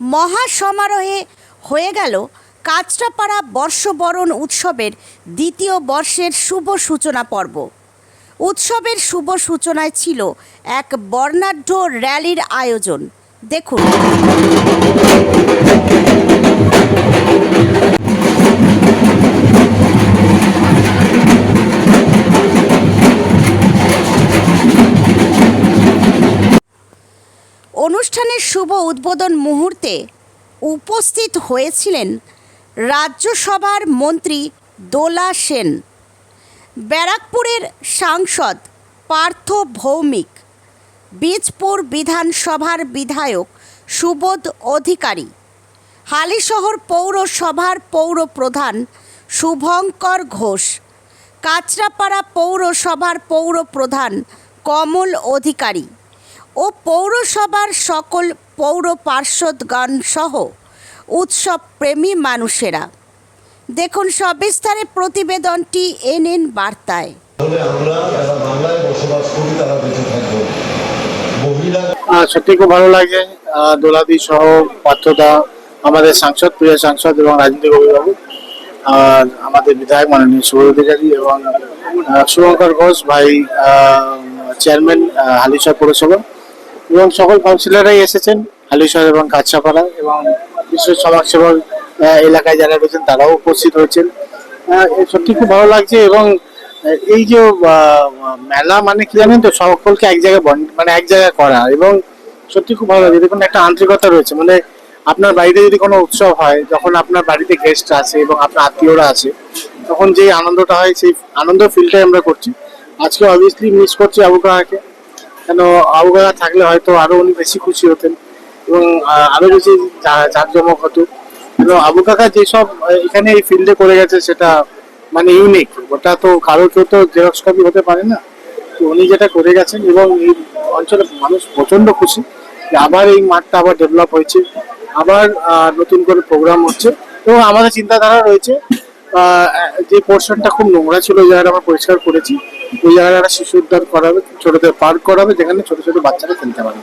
মহা সমারোহে হয়ে গেল কাঁচরাপাড়া বর্ষবরণ উৎসবের দ্বিতীয় বর্ষের শুভ সূচনা পর্ব। উৎসবের শুভ সূচনায় ছিল এক বর্ণাঢ্য র্যালির আয়োজন। দেখুন। অনুষ্ঠানের শুভ উদ্বোধন মুহূর্তে উপস্থিত হয়েছিলেন রাজ্যসভার মন্ত্রী দোলা সেন, ব্যারাকপুরের সাংসদ পার্থ ভৌমিক, বীজপুর বিধানসভার বিধায়ক সুবোধ অধিকারী, হালিশহর পৌরসভার পৌর প্রধান শুভঙ্কর ঘোষ, কাঁচরাপাড়া পৌরসভার পৌর প্রধান কমল অধিকারী। ও পৌরসভার সকল পৌর পার্ষদগণ সহ উৎসব প্রেমী মানুষেরা। দেখুন সবিস্তারে প্রতিবেদনটি এনএন বার্তায়। সত্যি খুব ভালো লাগে। দোলাদি সহ পার্থদা আমাদের সাংসদ প্রিয় সাংসদ এবং রাজনীতি অভিভাবক আর আমাদের বিধায়ক মাননীয় শুভ অধিকারী এবং শুভঙ্কর ঘোষ ভাই চেয়ারম্যান হালিশহর পৌরসভা। এবং সকল কাউন্সিলররাই এসেছেন হালিশহর এবং কাছাপাড়া এবং বিশেষ সমাজসেবক আহ, এলাকায় যারা রয়েছেন তারাও উপস্থিত হয়েছেন। সত্যি খুব ভালো লাগছে এবং এই যে মেলা মানে কি জানেন তো সকলকে এক জায়গায় মানে এক জায়গায় করা এবং সত্যি খুব ভালো লাগে দেখুন একটা আন্তরিকতা রয়েছে মানে আপনার বাড়িতে যদি কোনো উৎসব হয় যখন আপনার বাড়িতে গেস্ট আছে এবং আপনার আত্মীয়রা আছে তখন যে আনন্দটা হয় সেই আনন্দ ফিলটাই আমরা করছি। আজকে অবভিয়াসলি মিস করছি আবু কেন আবু কাকা থাকলে হয়তো আরও উনি বেশি খুশি হতেন এবং আরও বেশি জাঁকজমক হতো। কিন্তু আবু কাকা যেসব এখানে এই ফিল্ডে করে গেছে সেটা মানে ইউনিক ওটা তো কারও কেউ তো জেরক্স কপি হতে পারে না। তো উনি যেটা করে গেছেন এবং এই অঞ্চলের মানুষ প্রচণ্ড খুশি। যে আবার এই মাঠটা আবার ডেভেলপ হয়েছে। আবার নতুন করে প্রোগ্রাম হচ্ছে। এবং আমাদের চিন্তাধারা রয়েছে যে পোর্শনটা খুব নোংরা ছিল জায়গাটা আমরা পরিষ্কার করেছি। ওই জায়গাটা একটা শিশু উদ্ধার করাবে ছোটদের পার্ক করাবে যেখানে ছোট ছোট বাচ্চারা খেলতে পারবে।